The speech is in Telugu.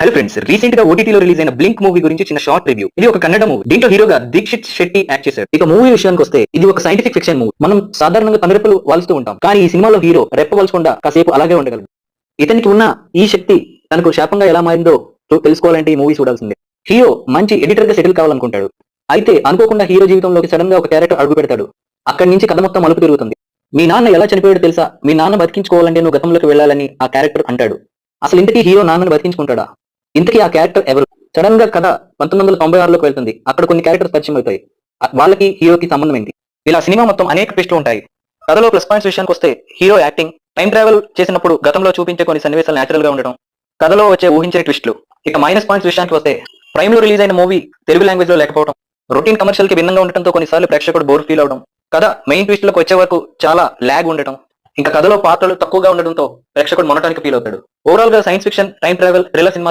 హలో ఫ్రెండ్స్ రీసెంట్గా ఓటీటీలో రిలీజ్ అయిన బ్లింక్ మూవీ గురించి చిన్న షార్ట్ రివ్యూ ఇది ఒక కన్నడ మూవీ దీంట్లో హీరోగా దీక్షిత్ శెట్టి యాక్ట్ చేశారు. ఇక మూవీ విషయానికి వస్తే ఇది ఒక సైంటిఫిక్ ఫిక్షన్ మూవీ మనం సాధారణంగా కందరెప్పలు వాల్స్తూ ఉంటాం. కానీ ఈ సినిమాలో హీరో రెప్పవలసకుండా కాసేపు అలాగే ఉండగలడు. ఇతనికి ఉన్న ఈ శక్తి తనకు శాపంగా ఎలా మారిందో తెలుసుకోవాలంటే ఈ మూవీ చూడాల్సిందే. హీరో మంచి ఎడిటర్గా సెటిల్ కావాలనుకుంటాడు. అయితే అనుకోకుండా హీరో జీవితంలోకి సడన్గా ఒక క్యారెక్టర్ అడుగు పెడతాడు. అక్కడి నుంచి కథ మొత్తం మలుపు తిరుగుతుంది. మీ నాన్న ఎలా చనిపోయాడో తెలుసా? మీ నాన్న బతికించుకోవాలంటే నువ్వు గతంలోకి వెళ్ళాలని ఆ క్యారెక్టర్ అంటాడు. అసలు ఇంతకీ హీరో నాన్నను బతికించుకుంటాడా? ఇంతకీ ఆ క్యారెక్టర్ ఎవరు? సడన్గా కథ పంతొమ్మిది వందల తొంభై ఆరులోకి వెళ్తుంది. అక్కడ కొన్ని క్యారెక్టర్స్ పరిచయం అవుతాయి వాళ్ళకి హీరోకి సంబంధం ఏంటి? ఇలా సినిమా మొత్తం అనేక ట్విస్టులు ఉంటాయి. కథలో ప్లస్ పాయింట్స్ విషయానికి వస్తే హీరో యాక్టింగ్ టైం ట్రావెల్ చేసినప్పుడు గతంలో చూపించే కొన్ని సన్నివేశాలు నేచురల్గా ఉండడం కథలో వచ్చే ఊహించే ట్విస్టులు. ఇక మైనస్ పాయింట్స్ విషయానికి వస్తే ప్రైమ్లో రిలీజ్ అయిన మూవీ తెలుగు లాంగ్వేజ్లో లేకపోవడం రొటీన్ కమర్షియల్కి భిన్నంగా ఉండటంతో కొన్నిసార్లు ప్రేక్షకుడు బోర్ ఫీల్ అవడం కథ మెయిన్ ట్విస్ట్లకు వచ్చే వరకు చాలా లాగ్ ఉండటం ఇంకా కథలో పాత్రలు తక్కువగా ఉండడంతో ప్రేక్షకుడు మొనటానికి ఫీల్ అవుతాడు. ఓవరాల్గా science fiction time travel thriller సినిమాలు